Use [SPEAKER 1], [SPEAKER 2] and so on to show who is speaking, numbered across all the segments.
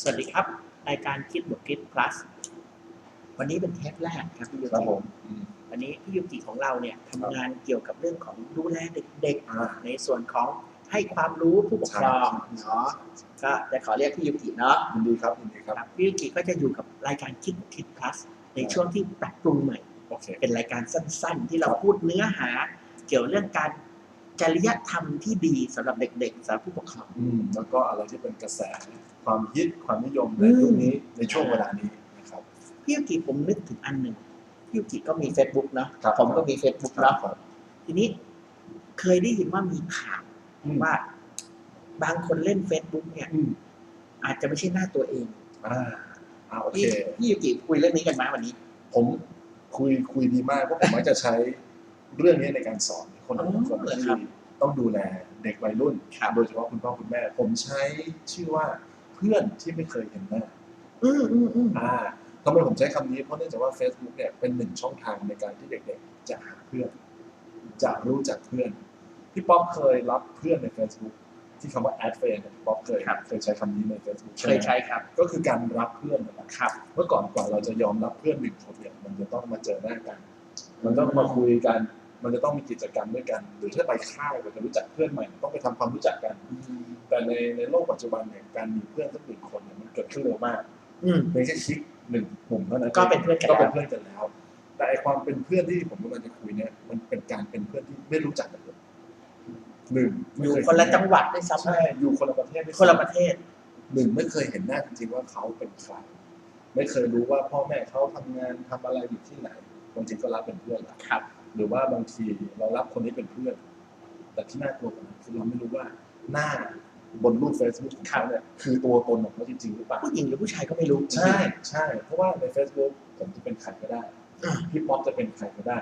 [SPEAKER 1] สวัสดีครับ รายการคิดบวกคิด plus วันนี้เป็นเทปแรกครับพี่ยู
[SPEAKER 2] ครับ
[SPEAKER 1] กิ
[SPEAKER 2] ผมอืม
[SPEAKER 1] วันนี้พี่ยูกิของเราเนี่ยทำงานเกี่ยวกับเรื่องของดูแลเด็ก
[SPEAKER 2] อ่า
[SPEAKER 1] ๆ ในส่วนของให้ความรู้ผู้ปกครอง
[SPEAKER 2] ใช่
[SPEAKER 1] เนาะก็จะขอเรียกพี่ยูกิเนาะ
[SPEAKER 2] ยินดีครับยินดีครับ
[SPEAKER 1] ครับพี่ยูกิก็จะอยู่กับรายการคิดบวกคิด plus ในช่วงที่ปรับปรุงใหม่
[SPEAKER 2] โอเค
[SPEAKER 1] เป็นรายการสั้นๆ ที่เรา
[SPEAKER 2] ครับ
[SPEAKER 1] พูดเนื้อหา เกี่ยวเรื่องการ จริยธรรมที่ดีสำหรับเด็กๆสำหรับผู้ปกครอง
[SPEAKER 2] อืมแล้วก็อะไรที่เป็นกระแสความฮิตความนิยมใน
[SPEAKER 1] อืม
[SPEAKER 2] ยุคนี้ในช่วงเวลานี้นะครับ
[SPEAKER 1] พี่ยูกิผมนึกถึงอันหนึ่งพี่ยูกิก็มี Facebook เนาะ
[SPEAKER 2] ครับ
[SPEAKER 1] ผมก็มี Facebook เนาะ
[SPEAKER 2] ครับ
[SPEAKER 1] ทีนี้เคยได้ยินว่ามีข่าว
[SPEAKER 2] อืม
[SPEAKER 1] ว่า บางคนเล่น Facebook เนี่ย
[SPEAKER 2] อืม
[SPEAKER 1] อาจจะไม่ใช่หน้าตัวเอง
[SPEAKER 2] อ่าอ่าโอเค
[SPEAKER 1] พี่พี่ยูกิคุยเรื่องนี้กันมาวันนี้
[SPEAKER 2] ผมคุยคุยดีมากเพราะผมมักจะใช้ เรื่องนี้ในการสอนคน
[SPEAKER 1] อ๋อ
[SPEAKER 2] ทุกคน
[SPEAKER 1] เหรอ
[SPEAKER 2] ที่
[SPEAKER 1] ครับ
[SPEAKER 2] ต้องดูแลเด็กวัยรุ่น
[SPEAKER 1] ครับ
[SPEAKER 2] โดยเฉพาะคุณพ่อคุณแม่ ผมใช้ชื่อว่าเพื่อนที่ไม่เคยเห็นหน้า
[SPEAKER 1] อืมอืมอืม
[SPEAKER 2] อ่าทำไมผมใช้คำนี้เพราะเนื่องจากว่า Facebook เนี่ยเป็นหนึ่งช่องทางในการที่เด็กๆจะหาเพื่อน จะรู้จักเพื่อนพี่ป๊อปเคยรับเพื่อนใน Facebook ที่คำว่า add friend เนี่ยพี่ป๊อปเคยเคยใช้คำนี้ใน Facebook
[SPEAKER 1] เค
[SPEAKER 2] ใช่ไห
[SPEAKER 1] ย
[SPEAKER 2] ม
[SPEAKER 1] ใช้ครับ
[SPEAKER 2] ก็คือการรับเพื่อนนั่นแหละ
[SPEAKER 1] ครับ
[SPEAKER 2] เมื่อก่อนกว่าเราจะยอมรับเพื่อนหนึ่งคนเนี่ยมันจะต้องมาเจอหน้ากัน มันต้องมาคุยกัน มันจะต้องมีกิจกรรมด้วยกัน หรือถ้าไปค่ายเราจะรู้จักเพื่อนใหม่ ต้องไปทำความรู้จักกัน แต่ในในโลกปัจจุบันเนี่ยการมีเพื่อนสักหนึ่งคนเนี่ยมันเกิดขึ้นเร็วมาก
[SPEAKER 1] อืม
[SPEAKER 2] เพียงแค่คลิกหนึ่งปุ่มเท่านั้น
[SPEAKER 1] ก็เป็นเพื่อนกัน
[SPEAKER 2] ก็
[SPEAKER 1] แล้ว
[SPEAKER 2] เป็นเพื่อนกันแล้ว แต่ไอความเป็นเพื่อนที่ผมกำลังจะคุยเนี่ยมันเป็นการเป็นเพื่อนที่ไม่รู้จักกันเลยหนึ่ง
[SPEAKER 1] อ
[SPEAKER 2] ไม่
[SPEAKER 1] ยู่
[SPEAKER 2] เย
[SPEAKER 1] คนละจังหวัดด้วยซ้
[SPEAKER 2] ใช่อยู่คนละประเทศด้วยำ
[SPEAKER 1] คนละประเทศ
[SPEAKER 2] หนึ่งไม่เคยเห็นหน้าจริงๆว่าเขาเป็นใครไม่เคยรู้ว่าพ่อแม่เขาทำงานทำอะไรอยู่ที่ไหนบางทีก็รับเป็นเพื่อนละ
[SPEAKER 1] ครับ
[SPEAKER 2] หรือว่าบางทีเรารับคนนี้เป็นเพื่อน แต่ที่น่ากลัวกว่านั้นคือเราไม่รู้ว่าหน้าบนรูป Facebook ของเขาเนี่ยคือตัวตนของเขาจริงๆหรือเปล่า
[SPEAKER 1] ผู้หญิงหรือผู้ชายก็ไม่รู้
[SPEAKER 2] ใช่ใช่เพราะว่าใน Facebook ผมจะเป็นใครก็ได้
[SPEAKER 1] อ่า
[SPEAKER 2] พี่ป๊อปจะเป็นใครก็ได้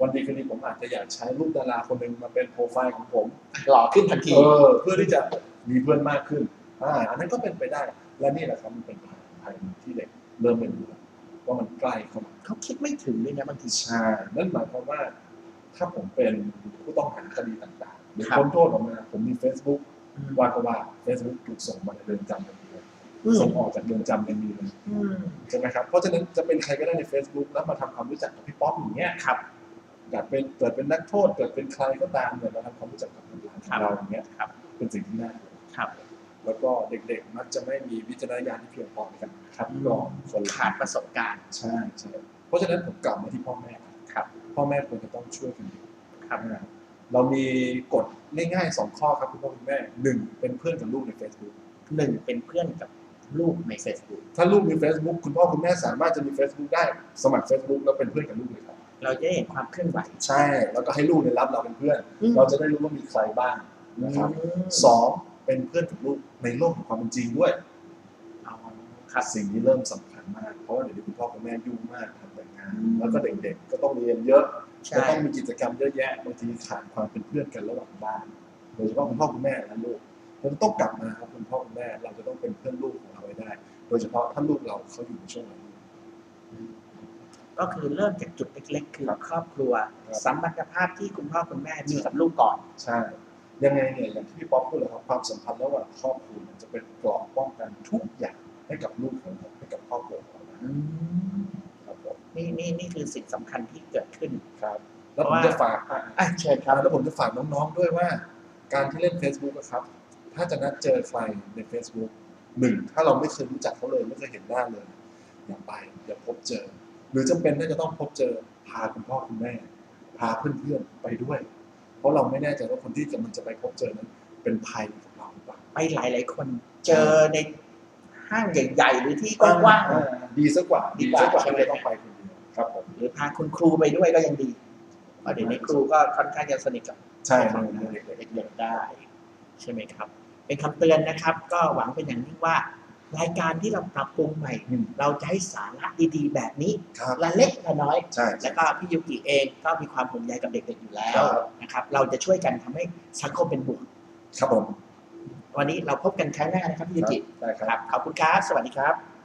[SPEAKER 2] วันดีคืนดีผมอาจจะอยากใช้รูปดาราคนหนึ่งมาเป็นโปรไฟล์ของผม
[SPEAKER 1] หล่อขึ้นทันที
[SPEAKER 2] เออเพื่อที่จะมีเพื่อนมากขึ้นอ่าอันนั้นก็เป็นไปได้และนี่แหละครับมันเป็นภัยภัยที่เด็กเริ่มเป็นอยู่แล้ว ว่ามันใกล้เข้ามา
[SPEAKER 1] เขาคิดไม่ถึงเลยนะบางที
[SPEAKER 2] ใช่นั่นหมายความว่า ถ้าผมเป็นผู้ต้องหาคดีต่างๆหรือ
[SPEAKER 1] ครับ
[SPEAKER 2] พ้นโทษออกมา ผมมี Facebook
[SPEAKER 1] อืม
[SPEAKER 2] ว่าก็ว่า Facebook ถูกส่งมาในเรือนจำทันทีเลย
[SPEAKER 1] อืม
[SPEAKER 2] ส่งออกจากเรือนจำยังมีเลย
[SPEAKER 1] อืม
[SPEAKER 2] ใช่ไหมครับเพราะฉะนั้นจะเป็นใครก็ได้ใน Facebook แล้วมาทำความรู้จักกับพี่ป๊อปอย่างเงี้ย
[SPEAKER 1] ครับ
[SPEAKER 2] เกิดเป็นเกิดเป็นนักโทษเกิดเป็นใครก็ตามเนี่ยมาทำความรู้จักกับบุตรหลานของเราอย่างเงี้ย
[SPEAKER 1] ครับ
[SPEAKER 2] เป็นสิ่งที่น่ากลัว
[SPEAKER 1] ครับ
[SPEAKER 2] แล้วก็เด็กๆมักจะไม่มีวิจารณญาณที่เพียงพอในการคัดกรองคน
[SPEAKER 1] ขาดประสบการณ์
[SPEAKER 2] ใช่ใช่เพราะฉะนั้นผมกลับมาที่พ่อแม่
[SPEAKER 1] ครับ
[SPEAKER 2] พ่อแม่ควรจะต้องช่วยกันดู
[SPEAKER 1] ครับ
[SPEAKER 2] นะครับเรามีกฎง่ายๆสองข้อครับคุณพ่อคุณแม่หนึ่งเป็นเพื่อนกับลูกใน Facebook
[SPEAKER 1] หนึ่งเป็นเพื่อนกับลูกใน Facebook
[SPEAKER 2] ถ้าลูกมี Facebook คุณพ่อคุณแม่สามารถจะมี Facebook ได้สมัคร Facebook แล้วเป็นเพื่อนกับลูกเลยครับ
[SPEAKER 1] เราจะได้เห็นความเคลื่อนไหว
[SPEAKER 2] ใช่ แล้วก็ให้ลูกเนี่ยรับเราเป็นเพื่อน
[SPEAKER 1] อืม
[SPEAKER 2] เราจะได้รู้ว่ามีใครบ้างนะครับ
[SPEAKER 1] อืม
[SPEAKER 2] สอง เป็นเพื่อนกับลูกในโลกของความเป็นจริงด้วย
[SPEAKER 1] อ๋อครับ
[SPEAKER 2] สิ่งนี้เริ่มสำคัญมาก เพราะว่าเดี๋ยวนี้คุณพ่อคุณแม่ยุ่งมากทำแต่งงาน
[SPEAKER 1] อืม
[SPEAKER 2] แล้วก็เด็กๆ ก็ต้องเรียนเยอะ
[SPEAKER 1] ใช่
[SPEAKER 2] ก็ต้องมีกิจกรรมเยอะแยะบางทีขาดความเป็นเพื่อนกันระหว่างบ้าน โดยเฉพาะคุณพ่อคุณแม่และลูกเราจะต้องกลับมาครับคุณพ่อคุณแม่เราจะต้องเป็นเพื่อนลูกของเราไว้ได้ โดยเฉพาะถ้าลูกเราเขาอยู่ในช่วงวัยรุ่น
[SPEAKER 1] ก็คือเริ่มจากจุดเล็กๆ คือ
[SPEAKER 2] ครับ
[SPEAKER 1] ครอบครัว
[SPEAKER 2] ครับ
[SPEAKER 1] สัมพันธภาพที่คุณพ่อคุณแม่มีกับลูกก่อน
[SPEAKER 2] ใช่ ยังไงเนี่ยอย่างที่พี่ป๊อปพูดเลยครับความสัมพันธ์ระหว่างครอบครัวเนี่ยจะเป็นเกราะป้องกันทุกอย่างให้กับลูกของเราให้กับครอบครัวของเรา
[SPEAKER 1] อืม
[SPEAKER 2] ครับผม
[SPEAKER 1] นี่นี่นี่คือสิ่งสำคัญที่เกิดขึ้น
[SPEAKER 2] ครับแล้วผ
[SPEAKER 1] เพราะ
[SPEAKER 2] ม
[SPEAKER 1] ว่า
[SPEAKER 2] จะฝากอะ
[SPEAKER 1] อะเชิญค
[SPEAKER 2] ค
[SPEAKER 1] รั
[SPEAKER 2] รับบแล้วผมจะฝากน้องๆด้วยว่า การที่เล่น Facebook อะครับ ถ้าจะนัดเจอใครใน Facebook หนึ่งถ้าเราไม่เคยรู้จักเขาเลยไม่เคยเห็นหน้าเลยอย่าไปอย่าพบเจอ หรือจำเป็นถ้าจะต้องพบเจอพาคุณพ่อคุณแม่ พาเพื่อนๆไปด้วย เพราะเราไม่แน่ใจว่าคนที่กำลังจะไปพบเจอนั้นเป็นภัยกับเราหรือเปล่า
[SPEAKER 1] ไปหลายๆคนเจอในห้างใหญ่ๆหรือที่กว้าง
[SPEAKER 2] อ่ดีสักกว่า
[SPEAKER 1] ดีกว่า
[SPEAKER 2] สักกว่า
[SPEAKER 1] ใช่ไหม
[SPEAKER 2] ที่จะต้องไปคนเดียวครับผม
[SPEAKER 1] ๆหรือพาคุณครูไปด้วยก็ยังดีเพราะเดี๋ยวนี้ครูก็ค่อนข้างจะสนิทกับ
[SPEAKER 2] ใช่
[SPEAKER 1] ค
[SPEAKER 2] ค
[SPEAKER 1] รั
[SPEAKER 2] รั
[SPEAKER 1] บบเด็กๆได้ ใช่ไหมครับ เป็นคำเตือนนะครับ ก็หวังเป็นอย่างยิ่งว่า รายการที่เราปรับปรุงใหม่
[SPEAKER 2] อืม
[SPEAKER 1] เราจะให้สาระดีๆแบบนี้
[SPEAKER 2] ครับ
[SPEAKER 1] ละเล็กละน้อย
[SPEAKER 2] ใช่
[SPEAKER 1] แล้วก็พี่ยุกิเองก็มีความห่วงใยกับเด็กๆอยู่แล้ว
[SPEAKER 2] ครับ
[SPEAKER 1] นะครับ เราจะช่วยกันทำให้สังคมเป็นบวก
[SPEAKER 2] ครับผม
[SPEAKER 1] วันนี้เราพบกันครั้งหน้านะครับพี่ยุกิ
[SPEAKER 2] ได้ค
[SPEAKER 1] ครับรับขอบคุณครับสวัสดีครับ